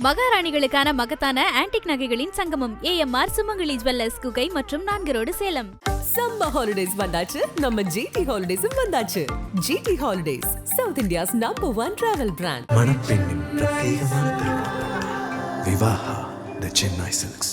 மகாராணிகளுக்கான மகத்தான ஆன்டிக் நகைகளின் சங்கமம் ஏஎம்ஆர் சுமங்கலி ஜுவல்லர்ஸ் குகை மற்றும் நான்கு ரோடு சேலம். சம்மர் ஹாலிடேஸ் வந்தாச்சு நம்ம ஜிடி ஹாலிடேஸும் வந்தாச்சு. GT holidays South India's number one travel brand மணப்பெண்ணின் பிரத்யேகமான திருமணம் விவாஹா த சென்னை சில்க்ஸ்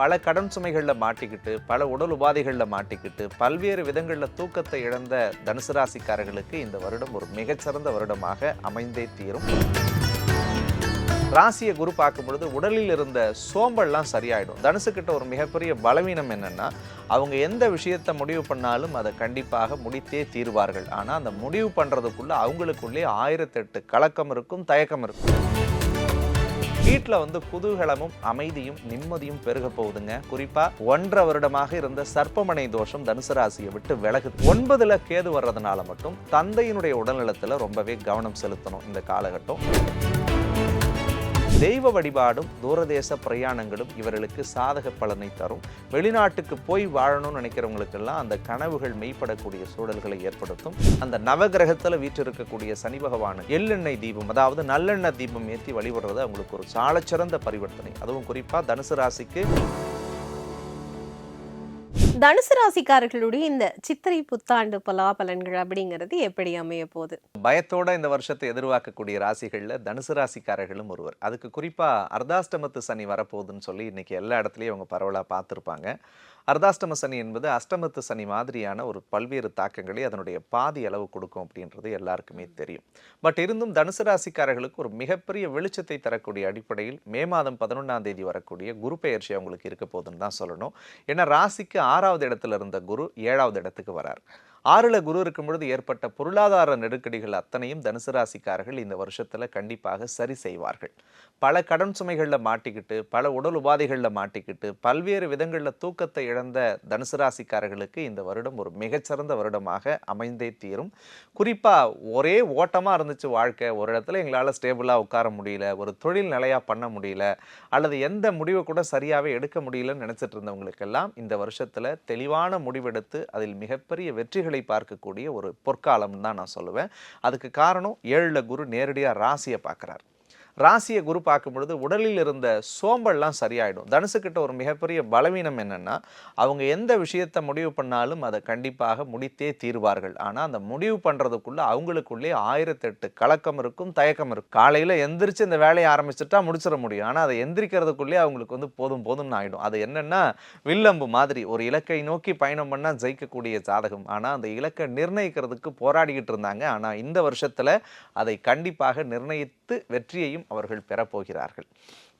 பல கடன் சுமைகளில் மாட்டிக்கிட்டு பல உடல் உபாதைகளில் மாட்டிக்கிட்டு பல்வேறு விதங்களில் தூக்கத்தை இழந்த தனுசு ராசிக்காரர்களுக்கு இந்த வருடம் ஒரு மிகச்சிறந்த வருடமாக அமைந்தே தீரும். ராசியை குரு பார்க்கும் பொழுது உடலில் இருந்த சோம்பல்லாம் சரியாயிடும். தனுசுக்கிட்ட ஒரு மிகப்பெரிய பலவீனம் என்னென்னா அவங்க எந்த விஷயத்தை முடிவு பண்ணாலும் அதை கண்டிப்பாக முடித்தே தீர்வார்கள். ஆனால் அந்த முடிவு பண்ணுறதுக்குள்ளே அவங்களுக்குள்ளே ஆயிரத்தெட்டு கலக்கம் இருக்கும் தயக்கம் இருக்கும். வீட்டில் வந்து குதூகலமும் அமைதியும் நிம்மதியும் பெருக போகுதுங்க. குறிப்பா ஒன்றரை வருடமாக இருந்த சர்ப்பமனை தோஷம் தனுசு ராசியை விட்டு விலகுது. ஒன்பதுல கேது வர்றதுனால மட்டும் தந்தையினுடைய உடல்நலத்துல ரொம்பவே கவனம் செலுத்தணும் இந்த காலகட்டம். தெய்வ வழிபாடும் தூரதேச பிரயாணங்களும் இவர்களுக்கு சாதக பலனை தரும். வெளிநாட்டுக்கு போய் வாழணும்னு நினைக்கிறவங்களுக்கெல்லாம் அந்த கனவுகள் மெய்ப்படக்கூடிய சூழல்களை ஏற்படுத்தும். அந்த நவகிரகத்தில் வீற்றிருக்கக்கூடிய சனி பகவான் எள்ளெண்ணெய் தீபம் அதாவது நல்லெண்ணெய் தீபம் ஏற்றி வழிபடுறது அவங்களுக்கு ஒரு சாலச்சிறந்த பரிவர்த்தனை. அதுவும் குறிப்பாக தனுசு ராசிக்கு தனுசு ராசிக்காரர்களுடைய இந்த சித்திரை புத்தாண்டு பலாபலன்கள் அப்படிங்கிறது எப்படி அமைய போகுது? பயத்தோட இந்த வருஷத்தை எதிர்பார்க்கக்கூடிய ராசிகளில் தனுசு ராசிக்காரர்களும் ஒருவர். அதுக்கு குறிப்பாக அர்தாஷ்டமத்து சனி வரப்போகுதுன்னு சொல்லி இன்னைக்கு எல்லா இடத்துலையும் அவங்க பரவலாக பார்த்துருப்பாங்க. அர்த்தாஷ்டம சனி என்பது அஷ்டமத்து சனி மாதிரியான ஒரு பல்வேறு தாக்கங்களை அதனுடைய பாதி அளவு கொடுக்கும் அப்படின்றது எல்லாருக்குமே தெரியும். பட் இருந்தும் தனுசு ராசிக்காரர்களுக்கு ஒரு மிகப்பெரிய வெளிச்சத்தை தரக்கூடிய அடிப்படையில் மே மாதம் பதினொன்றாம் தேதி வரக்கூடிய குரு பெயர்ச்சி அவங்களுக்கு இருக்க போகுதுன்னு தான் சொல்லணும். ஏன்னா ராசிக்கு ஆறாவது இடத்துல இருந்த குரு ஏழாவது இடத்துக்கு வரார். ஆறுல குரு இருக்கும் பொழுது ஏற்பட்ட பொருளாதார நெருக்கடிகள் அத்தனையும் தனுசு ராசிக்காரர்கள் இந்த வருஷத்துல கண்டிப்பாக சரி செய்வார்கள். பல கடன் சுமைகளில் மாட்டிக்கிட்டு பல உடல் உபாதைகளில் மாட்டிக்கிட்டு பல்வேறு விதங்களில் தூக்கத்தை இழந்த தனுசு ராசிக்காரர்களுக்கு இந்த வருடம் ஒரு மிகச்சிறந்த வருடமாக அமைந்தே தீரும். குறிப்பாக ஒரே ஓட்டமாக இருந்துச்சு வாழ்க்கை. ஒரு இடத்துல எங்களால் ஸ்டேபிளாக உட்கார முடியல ஒரு தொழில் நிலையாக பண்ண முடியல அல்லது எந்த முடிவை கூட சரியாகவே எடுக்க முடியலன்னு நினச்சிட்டு இருந்தவங்களுக்கெல்லாம் இந்த வருஷத்தில் தெளிவான முடிவெடுத்து அதில் மிகப்பெரிய வெற்றிகள் பார்க்கக்கூடிய ஒரு பொற்காலம் தான் நான் சொல்லுவேன். அதுக்கு காரணம் ஏழுல குரு நேரடியாக ராசியை பார்க்குறாரு. ராசியை குரு பார்க்கும் பொழுது உடலில் இருந்த சோம்பல்லாம் சரியாயிடும். தனுசுக்கிட்ட ஒரு மிகப்பெரிய பலவீனம் என்னென்னா அவங்க எந்த விஷயத்தை முடிவு பண்ணாலும் அதை கண்டிப்பாக முடித்தே தீர்வார்கள். ஆனால் அந்த முடிவு பண்ணுறதுக்குள்ளே அவங்களுக்குள்ளே ஆயிரத்தெட்டு கலக்கம் இருக்கும் தயக்கம் இருக்கும். காலையில் எந்திரிச்சு இந்த வேலையை ஆரம்பிச்சுட்டா முடிச்சிட முடியும். ஆனால் அதை எந்திரிக்கிறதுக்குள்ளே அவங்களுக்கு வந்து போதும் போதும்னு ஆகிடும் அது என்னென்னா வில்லம்பு மாதிரி ஒரு இலக்கை நோக்கி பயணம் பண்ணால் ஜெயிக்கக்கூடிய ஜாதகம். ஆனால் அந்த இலக்கை நிர்ணயிக்கிறதுக்கு போராடிக்கிட்டு இருந்தாங்க. ஆனால் இந்த வருஷத்தில் அதை கண்டிப்பாக நிர்ணயித்து வெற்றியையும் அவர்கள் பெறப்போகிறார்கள்.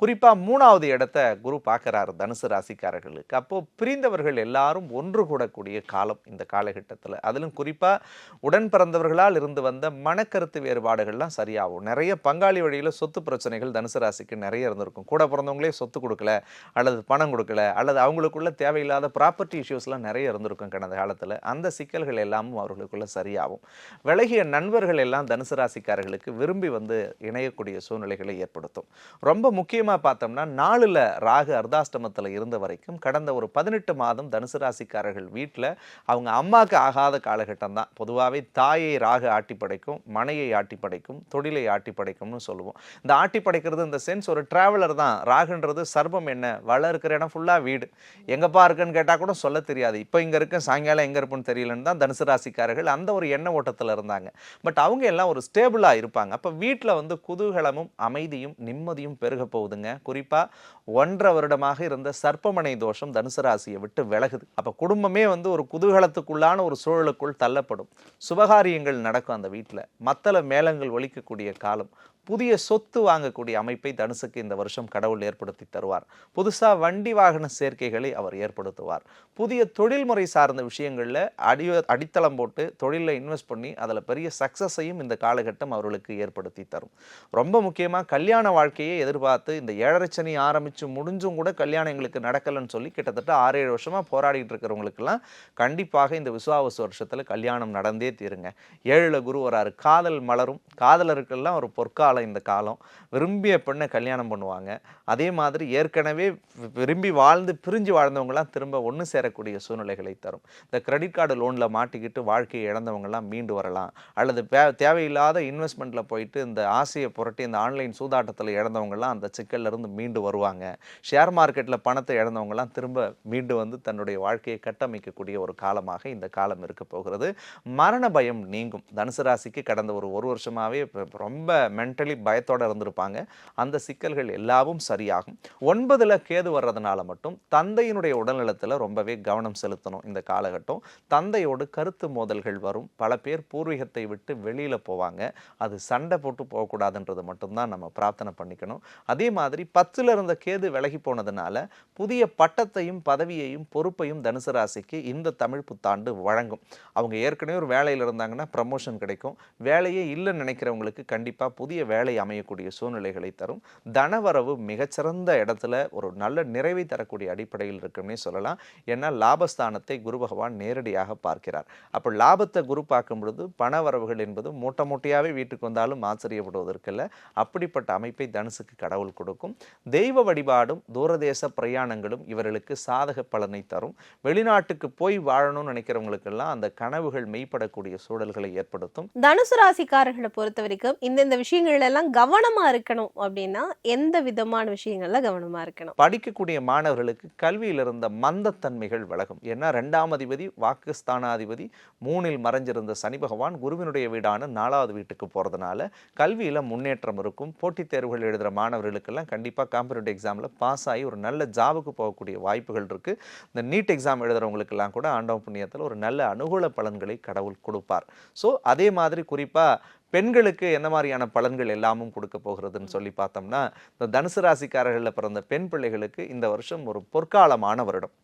குறிப்பாக மூணாவது இடத்த குரு பார்க்குறாரு தனுசு ராசிக்காரர்களுக்கு. அப்போது பிரிந்தவர்கள் எல்லாரும் ஒன்று கூடக்கூடிய காலம் இந்த காலகட்டத்தில். அதிலும் குறிப்பாக உடன் பிறந்தவர்களால் இருந்து வந்த மனக்கருத்து வேறுபாடுகள்லாம் சரியாகும். நிறைய பங்காளி வழியில் சொத்து பிரச்சனைகள் தனுசு ராசிக்கு நிறைய இருந்திருக்கும். கூட பிறந்தவங்களே சொத்து கொடுக்கல அல்லது பணம் கொடுக்கல அல்லது அவங்களுக்குள்ள தேவையில்லாத ப்ராப்பர்ட்டி இஷ்யூஸ்லாம் நிறைய இருந்திருக்கும் கடந்த காலத்தில். அந்த சிக்கல்கள் எல்லாமும் அவர்களுக்குள்ள சரியாகும். விலகிய நண்பர்கள் எல்லாம் தனுசு ராசிக்காரர்களுக்கு விரும்பி வந்து இணையக்கூடிய சூழ்நிலைகளை ஏற்படுத்தும். ரொம்ப முக்கியமாக பார்த்தோம்னா நாலுல ராகு அர்த்தாஷ்டமத்தில் இருந்த வரைக்கும் கடந்த ஒரு பதினெட்டு மாதம் தனுசு ராசிக்காரர்கள் வீட்டில் அவங்க அம்மாவுக்கு ஆகாத காலகட்டம் தான். பொதுவாகவே தாயை ராகு ஆட்டி படைக்கும் மனையை ஆட்டி படைக்கும் தொழிலை ஆட்டி படைக்கும்னு சொல்லுவோம். இந்த ஆட்டி படைக்கிறது இந்த சென்ஸ் ஒரு ட்ராவலர் தான். ராகுன்றது சர்பம் என்ன? வள இருக்கிற இடம் ஃபுல்லாக வீடு. எங்கப்பா இருக்குன்னு கேட்டால் கூட சொல்ல தெரியாது. இப்போ இங்கே இருக்க சாயங்காலம் எங்கே இருப்புன்னு தெரியலன்னு தான் தனுசு ராசிக்காரர்கள் அந்த ஒரு எண்ண ஓட்டத்தில் இருந்தாங்க. பட் அவங்க எல்லாம் ஒரு ஸ்டேபிளாக இருப்பாங்க. அப்போ வீட்டில் வந்து குதூகலமும் அமைதியும் நிம்மதியும் பெருக போகுதுங்க குறிப்பாக ஒன்றரை வருடமாக இருந்த சர்ப்பமனை தோஷம் தனுசு ராசியை விட்டு விலகுது. அப்போ குடும்பமே வந்து ஒரு குதூகலத்துக்குள்ளான ஒரு சூழலுக்குள் தள்ளப்படும். சுபகாரியங்கள் நடக்கும் அந்த வீட்டில் மத்தள மேளங்கள் ஒழிக்கக்கூடிய காலம். புதிய சொத்து வாங்கக்கூடிய அமைப்பை தனுசுக்கு இந்த வருஷம் கடவுள் ஏற்படுத்தி தருவார். புதுசாக வண்டி வாகன சேர்க்கைகளை அவர் ஏற்படுத்துவார். புதிய தொழில்முறை சார்ந்த விஷயங்களில் அடி அடித்தளம் போட்டு தொழிலில் இன்வெஸ்ட் பண்ணி அதில் பெரிய சக்ஸஸையும் இந்த காலகட்டம் அவர்களுக்கு ஏற்படுத்தி தரும். ரொம்ப முக்கியமாக முக்கியமாக கல்யாண வாழ்க்கையை எதிர்பார்த்து இந்த ஏழரை சனி ஆரம்பித்து முடிஞ்சும் கூட கல்யாணம் எங்களுக்கு நடக்கலைன்னு சொல்லி கிட்டத்தட்ட ஆறு ஏழு வருஷமாக போராடிட்டு இருக்கிறவங்களுக்கெல்லாம் கண்டிப்பாக இந்த விசுவாவசு வருஷத்தில் கல்யாணம் நடந்தே தீருங்க. ஏழில் குரு வராரு. காதல் மலரும். காதலருக்கெல்லாம் ஒரு பொற்காலம் இந்த காலம். விரும்பிய பெண்ணை கல்யாணம் பண்ணுவாங்க. அதே மாதிரி ஏற்கனவே விரும்பி வாழ்ந்து பிரிஞ்சு வாழ்ந்தவங்கலாம் திரும்ப ஒன்று சேரக்கூடிய சூழ்நிலைகளை தரும். இந்த கிரெடிட் கார்டு லோனில் மாட்டிக்கிட்டு வாழ்க்கையை இழந்தவங்கலாம் மீண்டு வரலாம். அல்லது தேவையில்லாத இன்வெஸ்ட்மெண்ட்டில் போயிட்டு இந்த ஆசையை புரட்டி இந்த ஆன்லைன் சூதாட்டத்தில் இழந்தவங்கலாம் அந்த சிக்கல்ல இருந்து மீண்டு வருவாங்க. ஷேர் மார்க்கெட்டில் பணத்தை இழந்தவங்கலாம் திரும்ப மீண்டு வந்து தன்னுடைய வாழ்க்கையை கட்டமைக்கக்கூடிய ஒரு காலமாக இந்த காலம் இருக்க போகிறது. மரண பயம் நீங்கும். தனுசு ராசிக்கு கடந்த ஒரு ஒரு வருஷமாகவே ரொம்ப மென்டலி பயத்தோட இருந்திருப்பாங்க. அந்த சிக்கல்கள் எல்லாவும் சரியாகும். ஒன்பதுல கேது வர்றதுனால மட்டும் தந்தையினுடைய உடல்நலத்தில் ரொம்பவே கவனம் செலுத்தணும் இந்த காலகட்டம். தந்தையோடு கருத்து மோதல்கள் வரும். பல பேர் பூர்வீகத்தை விட்டு வெளியில போவாங்க. அது சண்டை போட்டு போகக்கூடாதுன்றது மட்டும்தான் நம்ம பிரார்த்தனை பண்ணிக்கணும். அதே மாதிரி பத்துல இருந்த கே கேது விலகி போனதுனால புதிய பட்டத்தையும் பதவியையும் பொறுப்பையும் தனுசு ராசிக்கு இந்த தமிழ் புத்தாண்டு வழங்கும். அவங்க ஏற்கனவே ஒரு வேலையில் இருந்தாங்கன்னா ப்ரமோஷன் கிடைக்கும். வேலையே இல்லைன்னு நினைக்கிறவங்களுக்கு கண்டிப்பாக புதிய வேலை அமையக்கூடிய சூழ்நிலைகளை தரும். தனவரவு மிகச்சிறந்த இடத்துல ஒரு நல்ல நிறைவை தரக்கூடிய அடிப்படையில் இருக்குன்னே சொல்லலாம். ஏன்னா லாபஸ்தானத்தை குரு பகவான் நேரடியாக பார்க்கிறார். அப்போ லாபத்தை குரு பார்க்கும் பொழுது பண வரவுகள் என்பது மூட்டை மூட்டையாகவே வீட்டுக்கு வந்தாலும் ஆச்சரியப்படுவதற்கில்ல. அப்படிப்பட்ட அமைப்பை தனுசுக்கு கடவுள் கொடுக்கும். தெய்வ வழிபாடும் தூரதேச பிரயாணங்களும் இவர்களுக்கு சாதக பலனை தரும். வெளிநாட்டுக்கு போய் வாழணும்னு நினைக்கிறவங்களுக்கெல்லாம் அந்த கனவுகள் மெய்ப்படக்கூடிய சூழல்களை ஏற்படுத்தும். தனுசு ராசிக்காரர்களை பொறுத்த வரைக்கும் இந்தந்த விஷயங்கள்ல எல்லாம் கவனமா இருக்கணும் அப்படின்னா எந்த விதமான விஷயங்கள்ல கவனமா இருக்கணும்? படிக்கக்கூடிய மாணவர்களுக்கு கல்வியில் இருந்த மந்தத்தன்மைகள் விலகும். ஏன்னா ரெண்டாம் அதிபதி வாக்குஸ்தானாதிபதி மூணில் மறைஞ்சிருந்த சனி பகவான் குருவினுடைய வீடான நாலாவது வீட்டுக்கு போகிறதுனால கல்வியில் முன்னேற்றம் இருக்கும். போட்டித் தேர்வுகள் எழுதுகிற மாணவர்களுக்கெல்லாம் கண்டிப்பாக காம்படிட்டிவ் எக்ஸாமில் பாஸ் ஆகி ஒரு நல்ல ஜாபுக்கு போகக்கூடிய வாய்ப்புகள் இருக்குது இந்த நீட் எக்ஸாம் எழுதுகிறவங்களுக்கெல்லாம் கூட ஆண்டவ புண்ணியத்தில் ஒரு நல்ல அனுகூல பலன்களை கடவுள் கொடுப்பார். ஸோ அதே மாதிரி குறிப்பாக பெண்களுக்கு என்ன மாதிரியான பலன்கள் எல்லாமும் கொடுக்க போகிறதுன்னு சொல்லி பார்த்தோம்னா இந்த தனுசு ராசிக்காரர்களில் பிறந்த பெண் பிள்ளைகளுக்கு இந்த வருஷம் ஒரு பொற்காலமான வருடம்.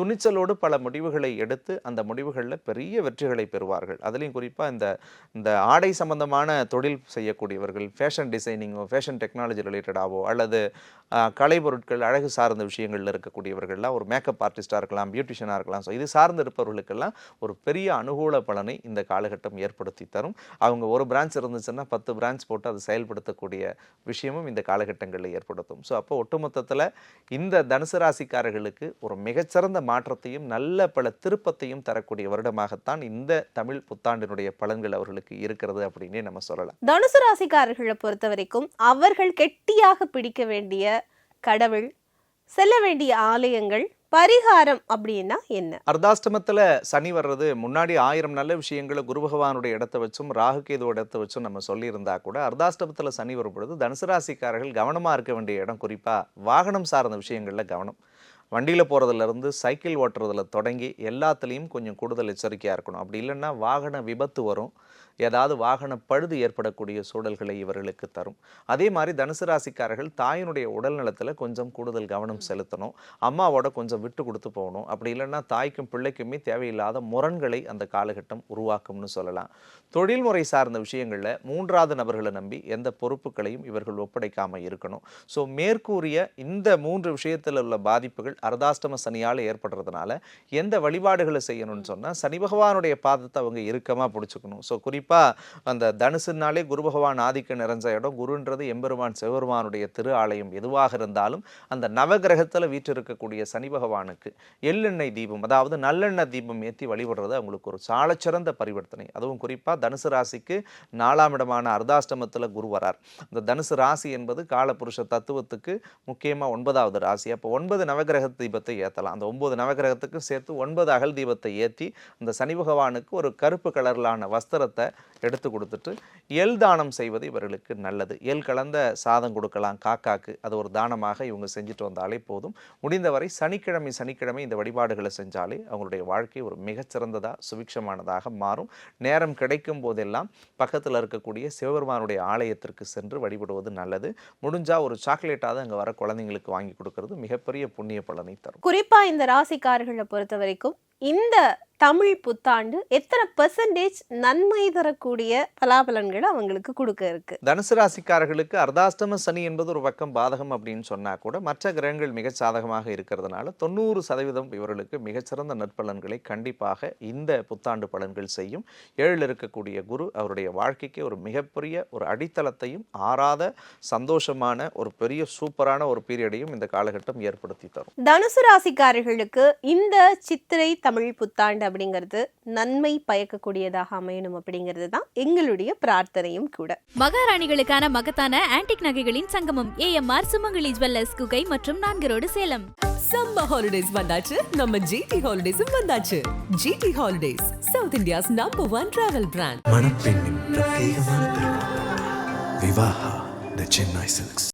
துணிச்சலோடு பல முடிவுகளை எடுத்து அந்த முடிவுகளில் பெரிய வெற்றிகளை பெறுவார்கள். அதுலேயும் குறிப்பாக இந்த இந்த ஆடை சம்பந்தமான தொழில் செய்யக்கூடியவர்கள் ஃபேஷன் டிசைனிங்கோ ஃபேஷன் டெக்னாலஜி ரிலேட்டடாவோ அல்லது கலை கலைப்பொருட்கள் அழகு சார்ந்த விஷயங்களில் இருக்கக்கூடியவர்கள்லாம் ஒரு மேக்கப் ஆர்டிஸ்ட்டாக இருக்கலாம் பியூட்டிஷியனாக இருக்கலாம். ஸோ இது சார்ந்து இருப்பவர்களுக்கெல்லாம் ஒரு பெரிய அனுகூல பலனை இந்த காலகட்டம் ஏற்படுத்தி தரும். அவங்க ஒரு பிரான்ச் இருந்துச்சுன்னா பத்து பிரான்ச் போட்டு அதை செயல்படுத்தக்கூடிய விஷயமும் இந்த காலகட்டங்களில் ஏற்படுத்தும். ஸோ அப்போ ஒட்டுமொத்தத்தில் இந்த தனுசு ராசிக்காரர்களுக்கு ஒரு மிகச்சிறந்த மாற்றத்தையும் நல்ல பல திருப்பத்தையும் தரக்கூடிய வருடமாகத்தான் இந்த தமிழ் புத்தாண்டினுடைய பலன்கள் அவர்களுக்கு இருக்கிறது அப்படின்னே நம்ம சொல்லலாம். தனுசு ராசிக்காரர்களை பொறுத்த வரைக்கும் அவர்கள் கெட்டியாக பிடிக்க வேண்டிய கடவுள் செல்ல வேண்டிய ஆலயங்கள் பரிகாரம் அப்படின்னா என்ன? அர்த்தாஷ்டமத்தில் சனி வர்றது முன்னாடி ஆயிரம் நல்ல விஷயங்களை குரு பகவானுடைய இடத்த வச்சும் ராகு கேது இடத்த வச்சும் நம்ம சொல்லியிருந்தா கூட அர்த்தாஷ்டமத்தில் சனி வரும் பொழுது தனுசு ராசிக்காரர்கள் கவனமாக இருக்க வேண்டிய இடம் குறிப்பாக வாகனம் சார்ந்த விஷயங்களில் கவனம். வண்டியில் போகிறதுலேருந்து சைக்கிள் ஓட்டுறதுல தொடங்கி எல்லாத்துலேயும் கொஞ்சம் கூடுதல் எச்சரிக்கையாக இருக்கணும். அப்படி இல்லைன்னா வாகன விபத்து வரும். ஏதாவது வாகன பழுது ஏற்படக்கூடிய சூழல்களை இவர்களுக்கு தரும். அதே மாதிரி தனுசு ராசிக்காரர்கள் தாயினுடைய உடல் நலத்தில் கொஞ்சம் கூடுதல் கவனம் செலுத்தணும். அம்மாவோட கொஞ்சம் விட்டு கொடுத்து போகணும். அப்படி இல்லைன்னா தாய்க்கும் பிள்ளைக்குமே தேவையில்லாத முரண்களை அந்த காலகட்டம் உருவாக்கும்னு சொல்லலாம். தொழில்முறை சார்ந்த விஷயங்களில் மூன்றாவது நபர்களை நம்பி எந்த பொறுப்புகளையும் இவர்கள் ஒப்படைக்காமல் இருக்கணும். ஸோ மேற்கூறிய இந்த மூன்று விஷயத்தில் உள்ள பாதிப்புகள் அர்த்தாஷ்டம சனியால் ஏற்படுறதுனால எந்த வழிபாடுகளை செய்யணும்னு சொன்னால் சனி பகவானுடைய பாதத்தை அவங்க இறுக்கமாக பிடிச்சிக்கணும். ஸோ குறிப்பாக குறிப்பாக அந்த தனுசுனாலே குரு பகவான் ஆதிக்கம் நிறைஞ்ச இடம். குருன்றது எம்பெருமான் சிவபெருமானுடைய திரு ஆலயம் எதுவாக இருந்தாலும் அந்த நவகிரகத்தில் வீற்றிருக்கக்கூடிய சனி பகவானுக்கு எள்ளெண்ணெய் தீபம் அதாவது நல்லெண்ணெய் தீபம் ஏற்றி வழிபடுறது அவங்களுக்கு ஒரு சாலச்சிறந்த பரிவர்த்தனை. அதுவும் குறிப்பாக தனுசு ராசிக்கு நாலாம் இடமான அர்தாஷ்டமத்தில் குரு வரார். இந்த தனுசு ராசி என்பது காலபுருஷ தத்துவத்துக்கு முக்கியமாக ஒன்பதாவது ராசி. அப்போ ஒன்பது நவகிரக தீபத்தை ஏற்றலாம் அந்த ஒன்பது நவகிரகத்துக்கும் சேர்த்து ஒன்பது அகல் தீபத்தை ஏற்றி அந்த சனி பகவானுக்கு ஒரு கருப்பு கலரிலான வஸ்திரத்தை எடுத்து கொடுத்துட்டு எல் தானம் செய்வது இவர்களுக்கு நல்லது. எல் கலந்த சாதம் கொடுக்கலாம் காக்காக்கு. அது ஒரு தானமாக இவங்க செஞ்சுட்டு வந்தாலே போதும். முடிந்தவரை சனிக்கிழமை சனிக்கிழமை இந்த வழிபாடுகளை செஞ்சாலே அவங்களுடைய வாழ்க்கை ஒரு மிகச்சிறந்ததாக சுபிக்ஷமானதாக மாறும். நேரம் கிடைக்கும் போதெல்லாம் பக்கத்தில் இருக்கக்கூடிய சிவபெருமானுடைய ஆலயத்திற்கு சென்று வழிபடுவது நல்லது. முடிஞ்சால் ஒரு சாக்லேட்டாவது அங்கே வர குழந்தைங்களுக்கு வாங்கி கொடுக்கறது மிகப்பெரிய புண்ணிய பலனை தரும். குறிப்பாக இந்த ராசிக்காரர்களை பொறுத்த வரைக்கும் இந்த தமிழ் புத்தாண்டு எத்தனை பெர்சன்டேஜ் நன்மை தரக்கூடிய பலாபலன்களை அவங்களுக்கு கொடுக்க இருக்கு? தனுசு ராசிக்காரர்களுக்கு அர்த்தாஷ்டம சனி என்பது ஒரு பக்கம் பாதகம் அப்படின்னு சொன்னா கூட மற்ற கிரகங்கள் மிகச் சாதகமாக இருக்கிறதுனால தொண்ணூறு சதவீதம் இவர்களுக்கு மிகச்சிறந்த நற்பலன்களை கண்டிப்பாக இந்த புத்தாண்டு பலன்கள் செய்யும். ஏழில் இருக்கக்கூடிய குரு அவருடைய வாழ்க்கைக்கு ஒரு மிகப்பெரிய ஒரு அடித்தளத்தையும் ஆறாத சந்தோஷமான ஒரு பெரிய சூப்பரான ஒரு பீரியடையும் இந்த காலகட்டம் ஏற்படுத்தி தரும். தனுசு ராசிக்காரர்களுக்கு இந்த சித்திரை தமிழ் புத்தாண்டு அப்படிங்கிறது நன்மை பயக்கக்கூடியதாக அமையணும் அப்படிங்கிறது தான் எங்களுடைய பிரார்த்தனையும் கூட. மகாராணிகளுக்கான மகத்தான ஆன்டிக் நகைகளின் சங்கமம் ஏஎம்ஆர் சுமங்கலி ஜுவல்லர்ஸ் குகை மற்றும் நான்கு ரோடு சேலம். சம்மர் ஹாலிடேஸ் வந்தாச்சு நம்ம ஜிடி ஹாலிடேஸும் வந்தாச்சு. GT holidays South India's number one travel brand மணப்பெண்ணின் பிரத்யேகமான திருமணம் விவாஹா த சென்னை சில்க்ஸ்